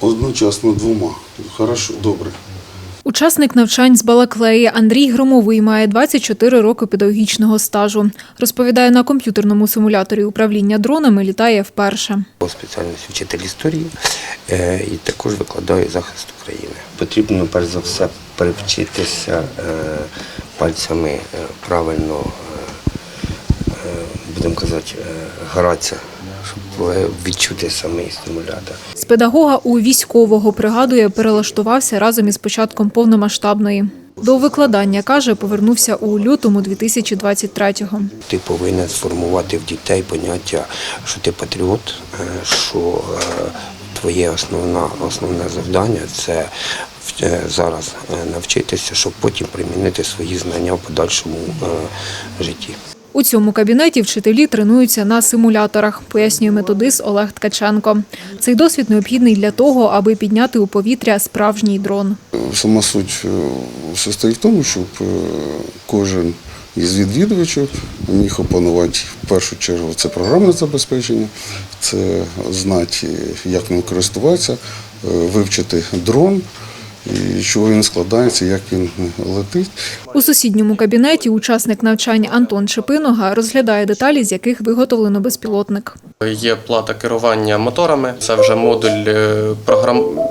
Одночасно двома. Хорошо, добре. Учасник навчань з Балаклеї Андрій Громовий має 24 роки педагогічного стажу. Розповідає, на комп'ютерному симуляторі управління дронами літає вперше. По спеціальності вчитель історії е, і також викладаю захист України. Потрібно перш за все перевчитися е, пальцями е, правильно, будемо казати, гратися, відчути самий стимулятор. З педагога у військового пригадує, перелаштувався разом із початком повномасштабної. До викладання каже, повернувся у лютому 2023-го. Ти повинен сформувати в дітей поняття, що ти патріот, е, що е, твоє основна, основне завдання це е, зараз навчитися, щоб потім примінити свої знання в подальшому житті. У цьому кабінеті вчителі тренуються на симуляторах, пояснює методист Олег Ткаченко. Цей досвід необхідний для того, аби підняти у повітря справжній дрон. Сама суть е, состоїть в тому, щоб е, кожен із відвідувачів міг опанувати в першу чергу це програмне забезпечення, це знати, як ним користуватися, е, вивчити дрон, і з чого він складається, як він летить. У сусідньому кабінеті учасник навчань Антон Шипинога розглядає деталі, з яких виготовлено безпілотник. Є плата керування моторами. Це вже модуль, е,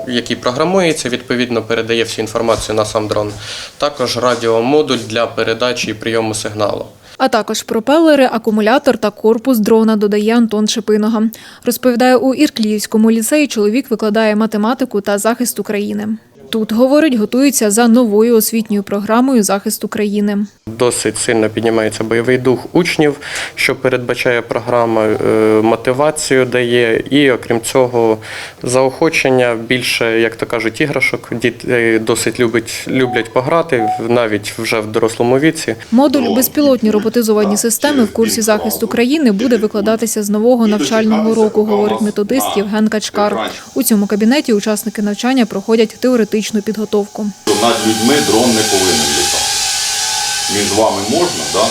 який програмується, відповідно передає всю інформацію на сам дрон. Також радіомодуль для передачі і прийому сигналу. А також пропелери, акумулятор та корпус дрона, додає Антон Шипинога. Розповідає, у Іркліївському ліцеї чоловік викладає математику та захист України. Тут, говорить, готуються за новою освітньою програмою захист України. Досить сильно піднімається бойовий дух учнів, що передбачає програма, е, мотивацію дає, і окрім цього, заохочення більше, як то кажуть, іграшок. Діти досить любить, люблять пограти навіть вже в дорослому віці. Модуль безпілотні роботизовані системи в курсі захисту країни буде викладатися з нового навчального року, говорить методист Євген Качкар. У цьому кабінеті учасники навчання проходять теоретичну підготовку. Над людьми дрон не повинен літати. Між вами можна, да?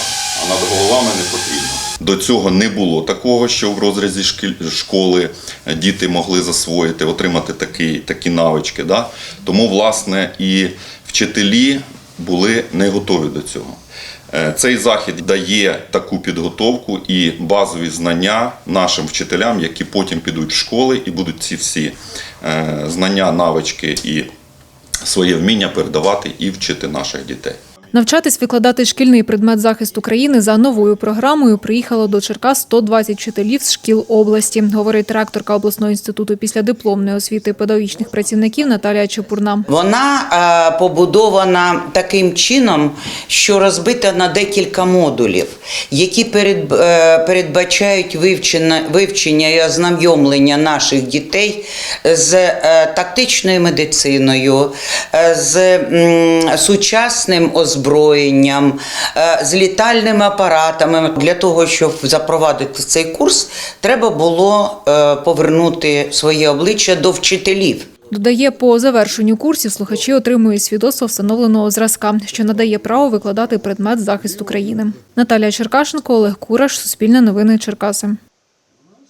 а над головами не потрібно. До цього не було такого, що в розрізі школи діти могли засвоїти, отримати такі, такі навички. Да? Тому, власне, і вчителі були не готові до цього. Е, Цей захід дає таку підготовку і базові знання нашим вчителям, які потім підуть в школи і будуть ці всі е, знання, навички і своє вміння передавати і вчити наших дітей. Навчатись викладати шкільний предмет захисту країни за новою програмою приїхало до Черкас 120 вчителів з шкіл області, говорить ректорка обласного інституту післядипломної освіти педагогічних працівників Наталія Чепурна. Вона е, побудована таким чином, що розбита на декілька модулів, які е, передбачають вивчення, вивчення і ознайомлення наших дітей з е, тактичною медициною, з сучасним озброєнням, е, з літальними апаратами. Для того, щоб запровадити цей курс, треба було е, повернути своє обличчя до вчителів. Додає, по завершенню курсів слухачі отримують свідоцтво встановленого зразка, що надає право викладати предмет захисту країни. Наталія Черкашенко, Олег Кураш, Суспільне новини Черкаси.